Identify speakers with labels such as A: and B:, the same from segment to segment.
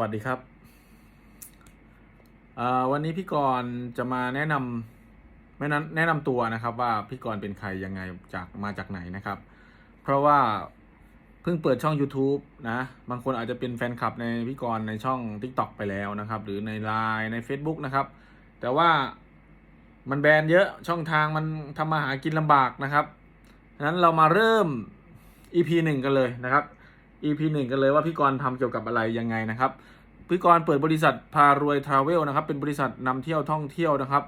A: วัสดีครับ วันนี้พี่กรณ์จะมาแนะนำไม่นั้นแนะนำตัวนะครับว่าพี่กรณ์เป็นใครยังไงจากมาจากไหนนะครับ เพราะว่าเพิ่งเปิดช่อง YouTube นะ บางคนอาจจะเป็นแฟนคลับในพี่กรณ์ในช่อง TikTok ไปแล้วนะครับ หรือใน Line ใน Facebook นะครับ แต่ว่ามันแบนเยอะช่องทางมันทำมาหากินลำบากนะครับฉะนั้นเรามาเริ่ม EP หนึ่งกันเลยนะครับ EP หนึ่งกันเลยว่าพี่กรณ์ทำเกี่ยวกับอะไรยังไงนะครับพี่กรณ์เปิดบริษัทพารวยทราเวลนะครับเป็นบริษัทนำเที่ยวท่องเที่ยวนะครับ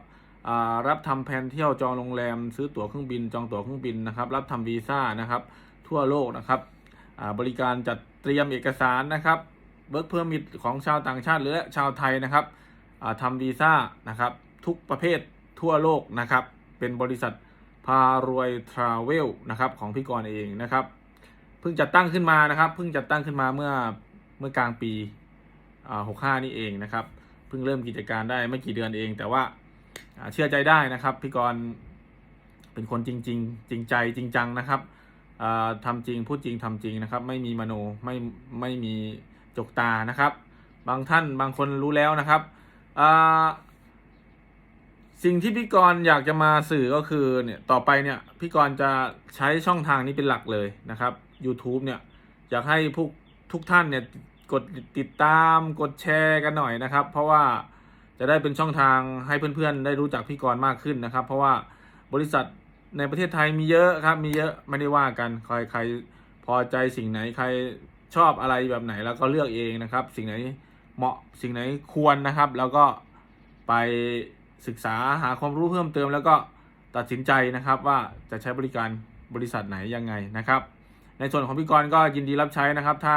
A: รับทำแผนเที่ยวจองโรงแรม ซื้อตั๋วเครื่องบิน จองตั๋วเครื่องบินนะครับรับทำวีซ่านะครับทั่วโลกนะครับบริการจัดเตรียมเอกสารนะครับเบิร์กเพิ่มมิตของชาวต่างชาติหรือชาวไทยนะครับอ่าทำวีซ่านะครับทุกประเภททั่วโลกนะครับเป็นบริษัทพารวยทราเวลนะครับของพี่กรณ์เองนะครับ เพิ่งจัดตั้งขึ้นมานะครับเพิ่งจัดตั้งขึ้นมาเมื่อเมื่อกลางปีหกห้านี่เองนะครับเพิ่งเริ่มกิจการได้ไม่กี่เดือนเอง แต่ว่าเชื่อใจได้นะครับพี่กรณ์เป็นคนจริงๆจริงใจจริงจังนะครับอ่าทำจริงพูดจริงทำจริงนะครับ ไม่มีมโนไม่ไม่มีจกตานะครับ บางท่านบางคนรู้แล้วนะครับสิ่งที่พี่กรณ์อยากจะมาสื่อก็คือเนี่ยต่อไปเนี่ยพี่กรณ์จะใช้ช่องทางนี้เป็นหลักเลยนะครับ YouTube เนี่ย อยากให้พวกทุกท่านเนี่ยกดติดตามกดแชร์กันหน่อยนะครับ เพราะว่าจะได้เป็นช่องทางให้เพื่อนๆ ได้รู้จักพี่กรณ์มากขึ้นนะครับ เพราะว่าบริษัทในประเทศไทยมีเยอะครับ มีเยอะไม่ได้ว่ากันใครใครพอใจสิ่งไหนใครชอบอะไรแบบไหนแล้วก็เลือกเองนะครับ สิ่งไหนเหมาะสิ่งไหนควรนะครับ แล้วก็ไปศึกษาหาความรู้เพิ่มเติม แล้วก็ตัดสินใจนะครับว่าจะใช้บริการบริษัทไหนยังไงนะครับ ในส่วนของพี่กรณ์ก็ยินดีรับใช้นะครับ ถ้า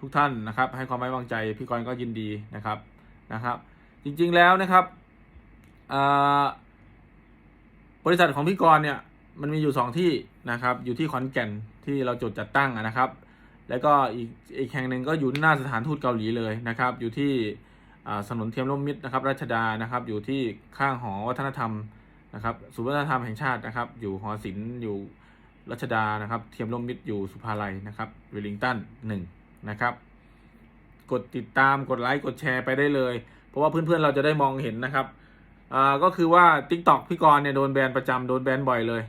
A: ทุกท่านนะครับ ให้ความไว้วางใจพี่กรณ์ก็ยินดีนะครับนะครับ จริงๆแล้วนะครับบริษัทของพี่กรณ์เนี่ยมันมีอยู่สองที่นะครับ อยู่ที่ขอนแก่นที่เราจดจัดตั้งนะครับ แล้วก็อีกอีกแห่งหนึ่งก็อยู่หน้าสถานทูตเกาหลีเลยนะครับ อยู่ที่อ่าถนนเทียมร่มมิตรนะครับรัชดานะครับ อยู่ที่ข้างหอวัฒนธรรมนะครับศูนย์วัฒนธรรมแห่งชาตินะครับ อยู่หอศิลป์อยู่ รัชดานะครับ เทียมร่มมิตรอยู่สุภาลัยนะครับเวลลิงตันหนึ่งนะครับ กดติดตามกดไลค์กดแชร์ไปได้เลย เพราะว่าเพื่อนๆเราจะได้มองเห็นนะครับอ่าก็คือว่า Tik t o อกพี่กรณ์เนี่ยโดนแบนประจำโดนแบนบ่อยเลย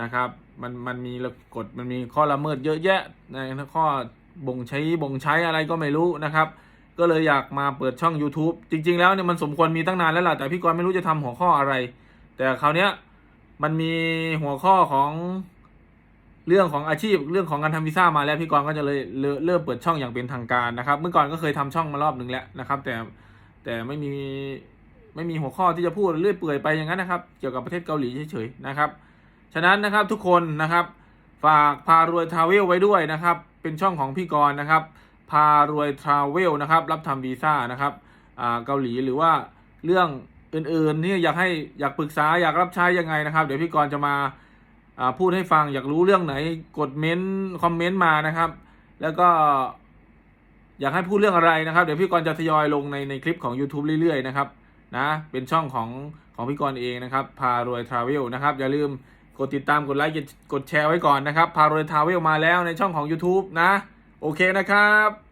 A: นะครับมันมันมีกฎมันมีข้อละเมิดเยอะแยะในข้อบ่งใช้บ่งใช้อะไรก็ไม่รู้นะครับ ก็เลยอยากมาเปิดช่อง YouTube จริง ๆ แล้วเนี่ยมันสมควรมีตั้งนานแล้วล่ะแต่พี่กรณ์ไม่รู้จะทำหัวข้ออะไร แต่คราวเนี้ยมันมีหัวข้อของ เรื่องของอาชีพเรื่องของการทำวีซ่ามาแล้วพี่กรณ์ก็จะเลยเริ่มเริ่มเปิดช่องอย่างเป็นทางการนะครับ เมื่อก่อนก็เคยทำช่องมารอบหนึ่งแล้วนะครับ แต่แต่ไม่มีไม่มีหัวข้อที่จะพูดเรื่อยเปื่อยไปอย่างนั้นนะครับ เกี่ยวกับประเทศเกาหลีเฉยๆนะครับ ฉะนั้นนะครับทุกคนนะครับ ฝากพารวยทราเวลไว้ด้วยนะครับ เป็นช่องของพี่กรณ์นะครับ พารวยทราเวลนะครับ รับทำวีซ่านะครับอ่าเกาหลีหรือว่าเรื่องอื่นๆที่อยากให้อยากปรึกษาอยากรับใช้ยังไงนะครับ เดี๋ยวพี่กรณ์จะมา พูดให้ฟังอยากรู้เรื่องไหนกดเม้นคอมเมนต์มานะครับ แล้วก็อยากให้พูดเรื่องอะไรนะครับ เดี๋ยวพี่กรณ์จะทยอยลงในในคลิปของ YouTube เรื่อยๆนะครับนะเป็นช่องของของพี่กรณ์เองนะครับ พารวยทราเวลนะครับ อย่าลืมกดติดตามกดไลค์กดแชร์ไว้ก่อนนะครับ พารวยทราเวลมาแล้วในช่องของ YouTube นะ โอเคนะครับ